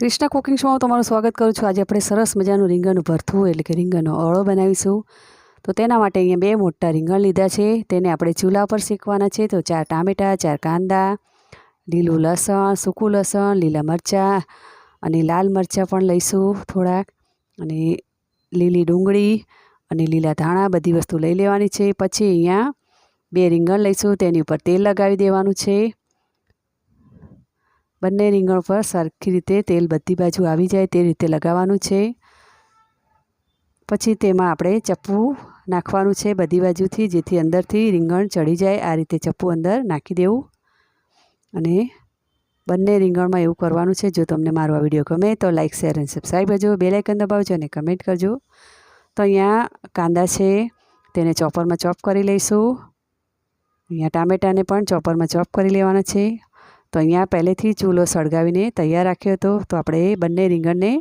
Krishna cooking શોમાં તમારું સ્વાગત કરું છું. આજે આપણે સરસ મજાનું રીંગણનું ભરથું એટલે કે રીંગણનો અળો બનાવીશું. તો તેના માટે અહીંયા બે મોટા રીંગણ લીધા છે. તેને આપણે ચૂલા પર શેકવાના છે. તો ચાર ટામેટાં, ચાર કાંદા, લીલું લસણ, સૂકું લસણ, લીલા મરચાં અને લાલ મરચાં પણ લઈશું થોડાક. અને લીલી ડુંગળી અને લીલા ધાણા બધી વસ્તુ લઈ લેવાની છે. પછી અહીંયા બે રીંગણ લઈશું. તેની ઉપર તેલ લગાવી દેવાનું છે. બંને રીંગણ પર સરખી રીતે તેલ બધી બાજુ આવી જાય તે રીતે લગાવવાનું છે. પછી તેમાં આપણે ચપ્પુ નાખવાનું છે બધી બાજુથી, જેથી અંદરથી રીંગણ ચડી જાય. આ રીતે ચપ્પુ અંદર નાખી દેવું. અને બંને રીંગણમાં એવું કરવાનું છે, જો તમને મારો આ વીડિયો ગમે તો લાઇક શેર અને સબસ્ક્રાઈબ કરજો. બે લાઇકન દબાવજો અને કમેન્ટ કરજો. તો અહીંયા કાંદા છે, તેને ચોપરમાં ચોપ કરી લઈશું. અહીંયા ટામેટાને પણ ચોપરમાં ચોપ કરી લેવાના છે. તો અહીંયા પહેલેથી ચૂલો સળગાવીને તૈયાર રાખ્યો હતો. તો આપણે બંને રીંગણને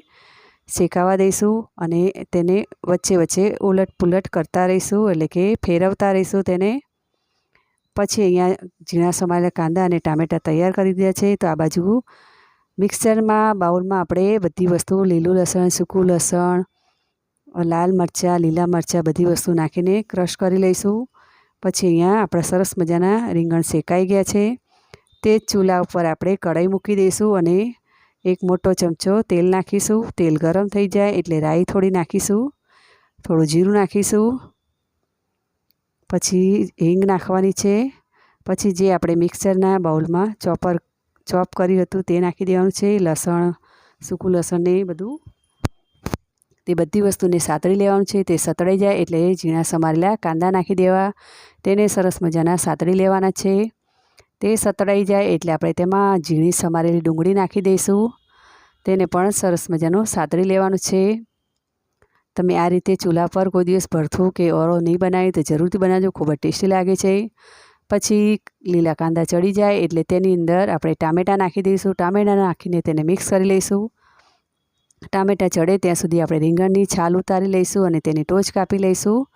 શેકાવા દઈશું અને તેને વચ્ચે વચ્ચે ઉલટ પુલટ કરતા રહીશું, એટલે કે ફેરવતા રહીશું તેને. પછી અહીંયા ઝીણા સમાયેલા કાંદા અને ટામેટાં તૈયાર કરી દીધા છે. તો આ બાજુ મિક્સરમાં, બાઉલમાં આપણે બધી વસ્તુ લીલું લસણ, સૂકું લસણ, લાલ મરચાં, લીલા મરચાં બધી વસ્તુ નાખીને ક્રશ કરી લઈશું. પછી અહીંયા આપણા સરસ મજાના રીંગણ શેકાઈ ગયા છે. તે જ ચૂલા ઉપર આપણે કઢાઈ મૂકી દઈશું અને એક મોટો ચમચો તેલ નાખીશું. તેલ ગરમ થઈ જાય એટલે રાઈ થોડી નાખીશું, થોડું જીરું નાખીશું, પછી હિંગ નાખવાની છે, પછી જે આપણે મિક્સરના બાઉલમાં ચોપર, ચોપ કર્યું હતું તે નાખી દેવાનું છે, લસણ, સૂકું લસણ ને બધું. તે બધી વસ્તુને સાતળી લેવાનું છે, તે સતળાઈ જાય એટલે ઝીણા સમારેલા કાંદા નાખી દેવા. તેને સરસ મજાના સાતળી લેવાના છે. તે સતળાઈ જાય એટલે આપણે તેમાં ઝીણી સમારેલી ડુંગળી નાખી દઈશું. તેને પણ સરસ મજાનું સાતળી લેવાનું છે. તમે આ રીતે ચૂલા પર કોઈ દિવસ ભરથું કે ઓરો નહીં બનાવી તો જરૂરથી બનાવજો, ખૂબ જ ટેસ્ટી લાગે છે. પછી લીલા કાંદા ચડી જાય એટલે તેની અંદર આપણે ટામેટાં નાખી દઈશું. ટામેટાં નાખીને તેને મિક્સ કરી લઈશું. ટામેટાં ચડે ત્યાં સુધી આપણે રીંગણની છાલ ઉતારી લઈશું અને તેની ટોચ કાપી લઈશું.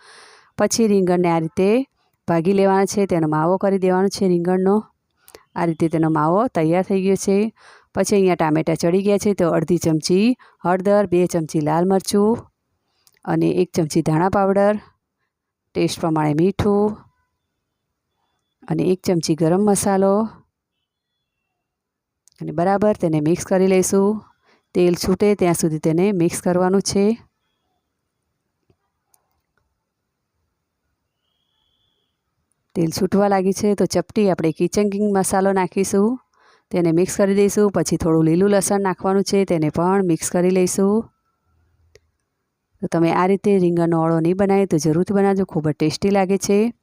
પછી રીંગણને આ રીતે ભાગી લેવાના છે. તેનો માવો કરી દેવાનો છે રીંગણનો. આ રીતે તેનો માવો તૈયાર થઈ ગયો છે. પછી અહીંયા ટામેટાં ચડી ગયા છે તો અડધી ચમચી હળદર, બે ચમચી લાલ મરચું અને એક ચમચી ધાણા પાવડર, ટેસ્ટ પ્રમાણે મીઠું અને એક ચમચી ગરમ મસાલો. અને બરાબર તેને મિક્સ કરી લઈશું. તેલ છૂટે ત્યાં સુધી તેને મિક્સ કરવાનું છે. તેલ છૂટવા લાગી છે, તો ચપટી આપણે કિચન કિંગ મસાલો નાખીશું. તેને મિક્સ કરી દઈશું, પછી થોડું લીલું લસણ નાખવાનું છે, તેને પણ મિક્સ કરી લઈશું. તો તમે આ રીતે રીંગણનો ઓળો નહીં બનાવે તો જરૂરથી બનાવજો, ખૂબ જ ટેસ્ટી લાગે છે.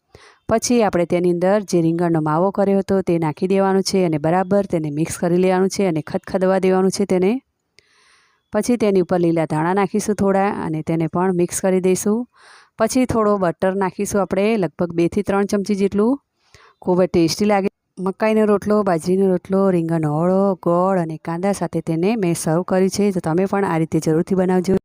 પછી આપણે તેની અંદર જે રીંગણનો માવો કર્યો હતો તે નાખી દેવાનો છે અને બરાબર તેને મિક્સ કરી લેવાનું છે અને ખદખદવા દેવાનું છે તેને. પછી તેની ઉપર લીલા ધાણા નાખીશું થોડા અને તેને પણ મિક્સ કરી દઈશું. પછી થોડો બટર નાખીશું આપણે, લગભગ બેથી ત્રણ ચમચી જેટલું. ખૂબ જ ટેસ્ટી લાગે. મકાઈનો રોટલો, બાજરીનો રોટલો, રીંગણનો ઓળો, ગોળ અને કાંદા સાથે તેને મેં સર્વ કર્યું છે. તો તમે પણ આ રીતે જરૂરથી બનાવજો.